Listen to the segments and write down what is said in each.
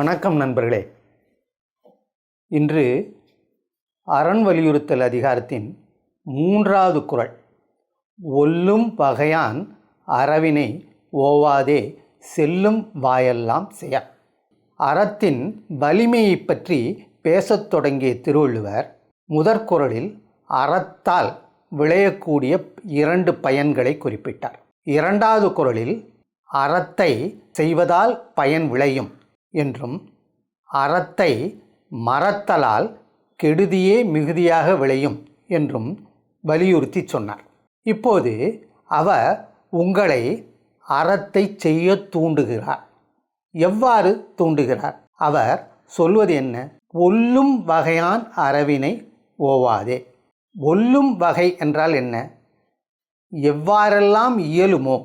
வணக்கம் நண்பர்களே. இன்று அரண் வலியுறுத்தல் அதிகாரத்தின் மூன்றாவது குரல். ஒல்லும் வகையான் அறவினை ஓவாதே செல்லும் வாயெல்லாம் செய்ய. அறத்தின் வலிமையைப் பற்றி பேசத் தொடங்கிய திருவள்ளுவர் முதற்குறளில் அறத்தால் விளையக்கூடிய இரண்டு பயன்களை குறிப்பிட்டார். இரண்டாவது குரலில் அறத்தை செய்வதால் பயன் விளையும். என்றும் அறத்தை மறத்தலால் கெடுதியே மிகுதியாக விளையும் என்றும் வலியுறுத்தி சொன்னார். இப்போது அவர் உங்களை அறத்தை செய்ய தூண்டுகிறார். எவ்வாறு தூண்டுகிறார்? அவர் சொல்வது என்ன? ஒல்லும் வகையான் அறவினை ஓவாதே. ஒல்லும் வகை என்றால் என்ன? எவ்வாறெல்லாம் இயலுமோ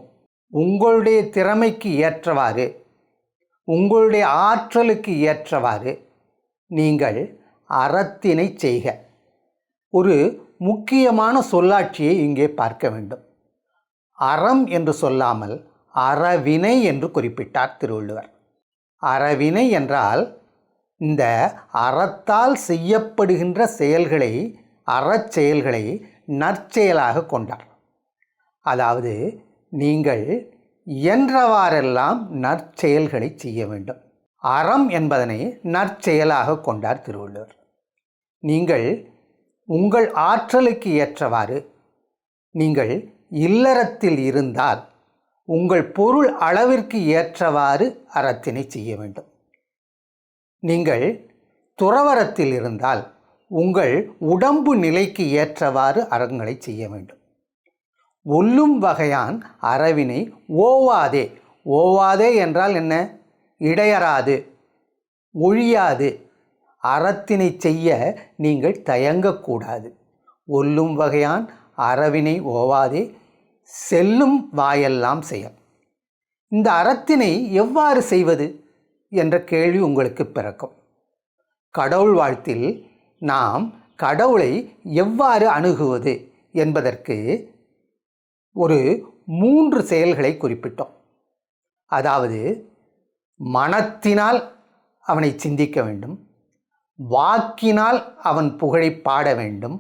உங்களுடைய திறமைக்கு ஏற்றவாறு உங்களுடைய ஆற்றலுக்கு ஏற்றவாறு நீங்கள் அறத்தினை செய்க. ஒரு முக்கியமான சொல்லாட்சியை இங்கே பார்க்க வேண்டும். அறம் என்று சொல்லாமல் அறவினை என்று குறிப்பிட்டார் திருவள்ளுவர். அறவினை என்றால் இந்த அறத்தால் செய்யப்படுகின்ற செயல்களை அறச்செயல்களை நற்செயலாக கொண்டார். அதாவது நீங்கள் என்றவாறெல்லாம் நற்செயல்களை செய்ய வேண்டும். அறம் என்பதனை நற்செயலாக கொண்டார் திருவள்ளுவர். நீங்கள் உங்கள் ஆற்றலுக்கு ஏற்றவாறு நீங்கள் இல்லறத்தில் இருந்தால் உங்கள் பொருள் அளவிற்கு ஏற்றவாறு அறத்தினை செய்ய வேண்டும். நீங்கள் துறவரத்தில் இருந்தால் உங்கள் உடம்பு நிலைக்கு ஏற்றவாறு அறங்களை செய்ய வேண்டும். ஒல்லும் வகையான் அறவினை ஓவாதே. ஓவாதே என்றால் என்ன? இடையறாது ஒழியாது. அறத்தினை செய்ய நீங்கள் தயங்கக்கூடாது. ஒல்லும் வகையான் அறவினை ஓவாதே. செல்லும் வாயெல்லாம் செய்ய இந்த அறத்தினை எவ்வாறு செய்வது என்ற கேள்வி உங்களுக்கு பிறக்கும். கடவுள் வாழ்த்தில் நாம் கடவுளை எவ்வாறு அணுகுவது என்பதற்கு ஒரு மூன்று செயல்களை குறிப்பிட்டோம். அதாவது மனத்தினால் அவனை சிந்திக்க வேண்டும் வாக்கினால் அவன் புகழை பாட வேண்டும்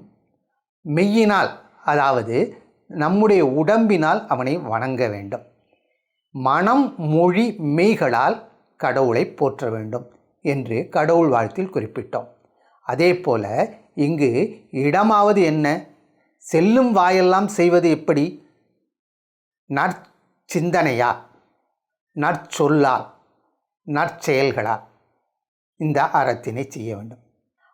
மெய்யினால் அதாவது நம்முடைய உடம்பினால் அவனை வணங்க வேண்டும் மனம் மொழி மெய்களால் கடவுளை போற்ற வேண்டும் என்று கடவுள் வாழ்த்தில் குறிப்பிட்டோம். அதே போல இங்கு இடமாவது என்ன? செல்லும் வாயெல்லாம் செய்வது எப்படி? நற்சிந்தனையா? நற்சொல்லா? நற்செயல்களா? இந்த அறத்தினை செய்ய வேண்டும்.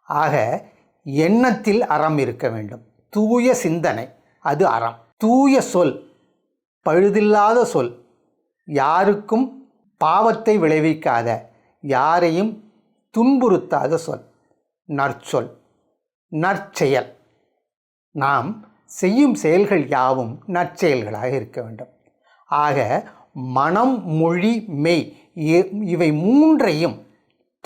ஆக எண்ணத்தில் அறம் இருக்க வேண்டும். தூய சிந்தனை அது அறம். தூய சொல் பழுதில்லாத சொல். யாருக்கும் பாவத்தை விளைவிக்காத யாரையும் துன்புறுத்தாத சொல். நற்சொல் நற்செயல். நாம் செய்யும் செயல்கள் யாவும் நற்செயல்களாக இருக்க வேண்டும். ஆக மனம் மொழி மெய் இ- இவை மூன்றையும்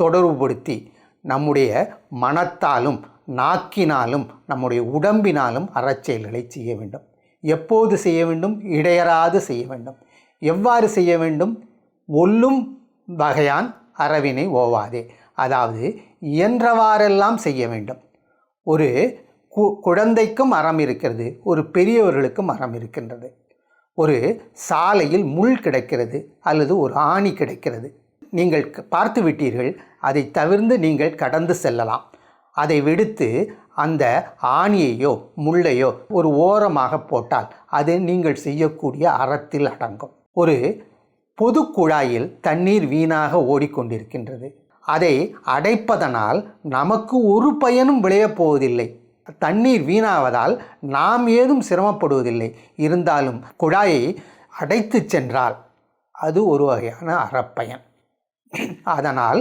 தொடர்புபடுத்தி நம்முடைய மனத்தாலும் நாக்கினாலும் நம்முடைய உடம்பினாலும் அறச்செயல்களை செய்ய வேண்டும். எப்போது செய்ய வேண்டும்? இடையறாது செய்ய வேண்டும். எவ்வாறு செய்ய வேண்டும்? ஒல்லும் வகையான் அறவினை ஓவாதே. அதாவது இயன்றவாறெல்லாம் செய்ய வேண்டும். ஒரு குழந்தைக்கும் அறம் இருக்கிறது ஒரு பெரியவர்களுக்கும் அறம் இருக்கின்றது. ஒரு சாலையில் முள் கிடைக்கிறது அல்லது ஒரு ஆணி கிடைக்கிறது. நீங்கள் பார்த்து விட்டீர்கள் அதை தவிர்த்து நீங்கள் கடந்து செல்லலாம். அதை விடுத்து அந்த ஆணியையோ முள்ளையோ ஒரு ஓரமாக போட்டால் அது நீங்கள் செய்யக்கூடிய அறத்தில் அடங்கும். ஒரு பொது குழாயில் தண்ணீர் வீணாக ஓடிக்கொண்டிருக்கின்றது. அதை அடைப்பதனால் நமக்கு ஒரு பயனும் விளையப் போவதில்லை தண்ணீர் வீணாவதால் நாம் ஏதும் சிரமப்படுவதில்லை. இருந்தாலும் குழாயை அடைத்து சென்றால் அது ஒரு வகையான அறப்பயன். அதனால்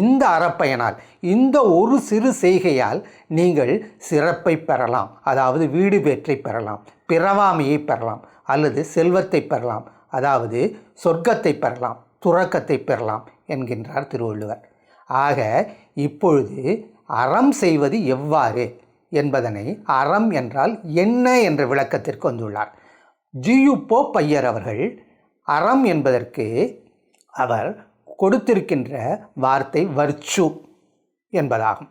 இந்த அறப்பயனால் இந்த ஒரு சிறு செய்கையால் நீங்கள் சிறப்பை பெறலாம். அதாவது வீடு பேற்றை பெறலாம் பிறவாமையை பெறலாம் அல்லது செல்வத்தை பெறலாம் அதாவது சொர்க்கத்தை பெறலாம் துறக்கத்தை பெறலாம் என்கின்றார் திருவள்ளுவர். ஆக இப்பொழுது அறம் செய்வது எவ்வாறு? என்பதனை அறம் என்றால் என்ன என்ற விளக்கத்திற்கு வந்துள்ளார். ஜியு போ பையர் அவர்கள் அறம் என்பதற்கு அவர் கொடுத்திருக்கின்ற வார்த்தை வர்ச்சு என்பதாகும்.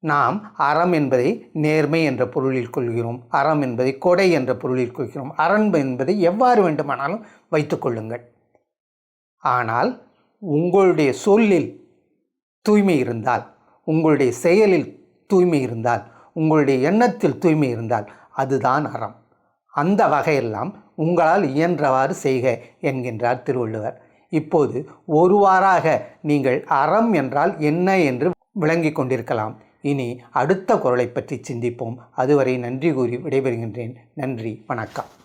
நாம் அறம் என்பதை நேர்மை என்ற பொருளில் கொள்கிறோம் அறம் என்பதை கொடை என்ற பொருளில் கொள்கிறோம் அரண் என்பதை எவ்வாறு வேண்டுமானாலும் வைத்துக்கொள்ளுங்கள் ஆனால் உங்களுடைய சொல்லில் தூய்மை இருந்தால் உங்களுடைய செயலில் தூய்மை இருந்தால் உங்களுடைய எண்ணத்தில் தூய்மை இருந்தால் அதுதான் அறம். அந்த வகையெல்லாம் உங்களால் இயன்றவாறு செய்க என்கின்றார் திருவள்ளுவர். இப்போது ஒருவாறாக நீங்கள் அறம் என்றால் என்ன என்று விளங்கிக் கொண்டிருக்கலாம். இனி அடுத்த குரலை பற்றி சிந்திப்போம். அதுவரை நன்றி கூறி விடைபெறுகின்றேன். நன்றி. வணக்கம்.